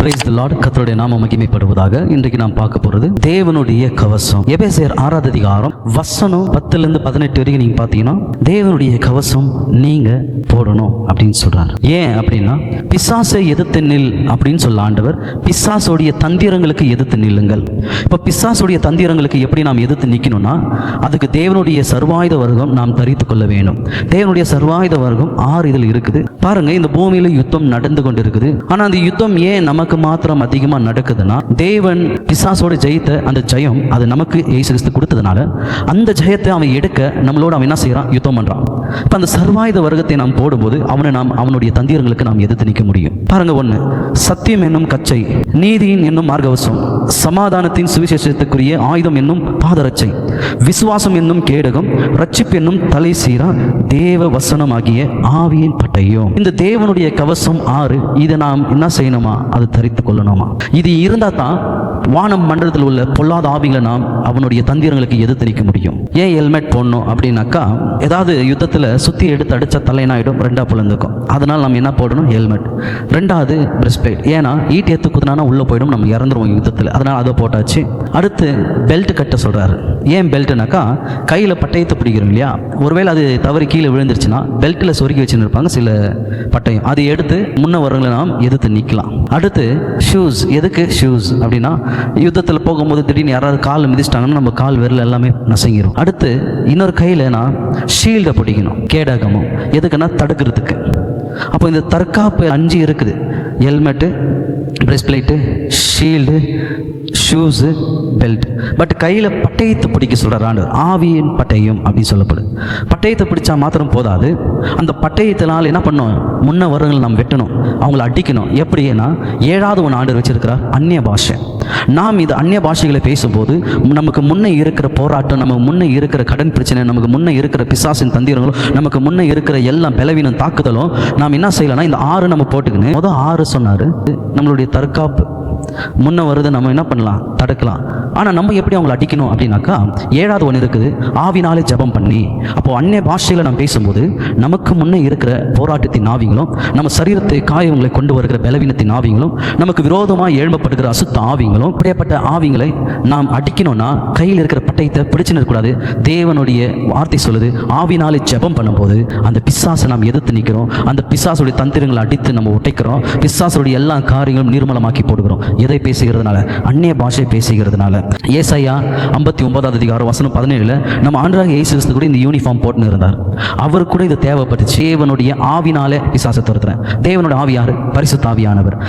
Praise the Lord கத்தருடைய நாம மகிமைப்படுவதாக இன்றைக்கு நாம் பார்க்க போறது தேவனுடைய கவசம். எபேசியர் ஆறாவது அதிகாரம் வசனம் பத்துல இருந்து பதினெட்டு வரைக்கும் நீங்க பார்த்தீங்கன்னா தேவனுடைய கவசம் நீங்க போடணும் அப்படின்னு சொல்றாரு. ஏன் அப்படின்னா பிசாசை எதிர்த்து நில் அப்படின்னு சொல்ல ஆண்டவர் பிசாசோடைய தந்திரங்களுக்கு எதிர்த்து நில்லுங்கள். இப்ப பிசாசுடைய தந்திரங்களுக்கு எப்படி நாம் எதிர்த்து நிக்கணும்னா அதுக்கு தேவனுடைய சர்வாயுத வர்க்கம் நாம் தரித்து கொள்ள வேண்டும். தேவனுடைய சர்வாயுத வர்க்கம் ஆறு இதில் இருக்குது. பாருங்க இந்த பூமியில யுத்தம் நடந்து கொண்டு இருக்குது ஆனா அந்த யுத்தம் ஏன் நமக்கு மாத்திரம் அதிகமா நடக்குதுன்னா தேவன் பிசாசோட ஜெயித்த அந்த ஜெயம் அது நமக்கு இயேசு கிறிஸ்து கொடுத்ததுனால அந்த ஜெயத்தை அவன் எடுக்க நம்மளோட அவன் என்ன செய்கிறான் யுத்தம் பண்றான். இப்போ அந்த சர்வாயுத வர்க்கத்தை நாம் போடும்போது அவனை நாம் அவனுடைய தந்திரங்களுக்கு நாம் எதிர்த்து நிற்க முடியும். பாருங்க ஒண்ணு சத்தியம் என்னும் கச்சை நீதியின் என்னும் மார்க்கவசம் சமாதானத்தின் சுவிசேஷத்துக்குரிய ஆயுதம் என்னும் பாதரட்சை விசுவாசம் என்னும் கேடகம் ரட்சிப்பு என்னும் தலை சீரா தேவ வசனமாகிய ஆவியின் பட்டையும் இந்த தேவனுடைய கவசம் ஆறு இதை நாம் என்ன செய்யணுமா? அது தரித்து கொள்ளணுமா இது இருந்தால் தான் வானம் மண்டலத்தில் உள்ள பொல்லாத ஆவிகளை நாம் அவனுடைய தந்திரங்களுக்கு எதிர்த்தரிக்க நிற்க முடியும். ஏன் ஹெல்மெட் போடணும் அப்படின்னாக்கா ஏதாவது யுத்தத்தில் சுத்தி எடுத்து அடிச்சா தலையனாயிடும் ரெண்டா புலந்துக்கும். அதனால நம்ம என்ன போடணும்? ஹெல்மெட். ரெண்டாவது பிரஸ்பிளேட் ஏன்னா ஈட்டி எடுத்து குத்துனா உள்ள போயிடும் நம்ம இறந்துருவோம் யுத்தத்தில். அதனால அதை போட்டாச்சு. அடுத்து பெல்ட் கட்ட சொல்றாரு. ஏன் பெல்ட்னாக்கா கையில் பட்டயத்தை பிடிக்கிறோம் இல்லையா? ஒருவேளை அது தவறி கீழே விழுந்துருச்சுன்னா பெல்ட்டில் சொருக்கி வச்சுன்னு இருப்பாங்க சில பட்டயம். அதை எடுத்து முன்ன வரவங்களை நாம் எதிர்த்து நிற்கலாம் அடுத்து ஷூஸ் எதுக்கு ஷூஸ் அப்படின்னா யுத்தத்தில் போகும்போது திடீர்னு யாராவது கால் மிதிச்சிட்டாங்கன்னா நம்ம கால் விரல் எல்லாமே நசங்கிரும். அடுத்து இன்னொரு கையில் நான் ஷீல்டை பிடிக்கணும் கேடகமும். எதுக்குன்னா தடுக்கிறதுக்கு. அப்போ இந்த தற்காப்பு அஞ்சு இருக்குது. Helmet breastplate shield shoes belt but கையில் பட்டயத்தை பிடிக்க சொல்கிறார் ஆண்டவர். ஆவியின் பட்டயம் அப்படின்னு சொல்லப்படுது பட்டயத்தை பிடிச்சா மாத்திரம் போதாது. அந்த பட்டயத்தினால் என்ன பண்ணோம்? முன்ன வரவங்களை நாம் வெட்டணும். அவங்கள அடிக்கணும். எப்படின்னா ஏழாவது ஒன்று ஆண்டவர் வச்சிருக்கிறார் அந்நிய பாஷை. நாம் இது அந்நிய பாஷைகளை பேசும்போது நமக்கு முன்னே இருக்கிற போராட்டம் நமக்கு முன்னே இருக்கிற கடன் பிரச்சனை நமக்கு முன்னே இருக்கிற பிசாசின் தந்திரங்களும் நமக்கு முன்னே இருக்கிற எல்லா பலவீனம் தாக்குதலும் நாம் என்ன செய்யலாம்னா இந்த ஆறு நம்ம போட்டுக்கணும் முதல் ஆறு சொன்னார் நம்மளுடைய தற்காப்பு முன்ன வருது நம்ம என்ன பண்ணலாம்? தடுக்கலாம். ஆனால் நம்ம எப்படி அவங்களை அடிக்கணும் அப்படின்னாக்கா ஏழாவது ஒன்று இருக்குது ஆவினாலே ஜெபம் பண்ணி. அப்போ அந்நிய பாஷையில் நம்ம பேசும்போது நமக்கு முன்னே இருக்கிற போராட்டத்தின் ஆவிங்களும் நம்ம சரீரத்தை காயங்களை கொண்டு வருகிற பலவீனத்தின் ஆவிங்களும் நமக்கு விரோதமாக எழும்பப்படுகிற அசுத்த ஆவிங்களும் இப்படியாப்பட்ட ஆவிங்களை நாம் அடிக்கணும்னா கையில் இருக்கிற பட்டயத்தை பிடிச்சுன்னு இருக்கக்கூடாது தேவனுடைய வார்த்தை சொல்லுது ஆவினாலே ஜெபம் பண்ணும்போது அந்த பிசாசை நாம் எதிர்த்து நிற்கிறோம். அந்த பிசாசுடைய தந்திரங்களை அடித்து நம்ம உடைக்கிறோம். பிசாசுடைய எல்லா காரியங்களும் நிர்மலமாக்கி போடுகிறோம். எதை பேசுகிறதுனால? அந்நிய பாஷை பேசுகிறதுனால. ஏசையா ஐம்பத்தி ஒன்பதாவது அதிகாரம் வசனம் பதினேழுல நம்ம ஆண்டாக இயேசு கிறிஸ்து கூட இந்த யூனிஃபார்ம் போட்டுன்னு இருந்தார் அவர் கூட இது தேவைப்பட்டுச்சு. தேவனுடைய ஆவினாலே பிசாசை துரத்துறேன். தேவனுடைய ஆவி யாரு? பரிசுத்த ஆவியானவர்.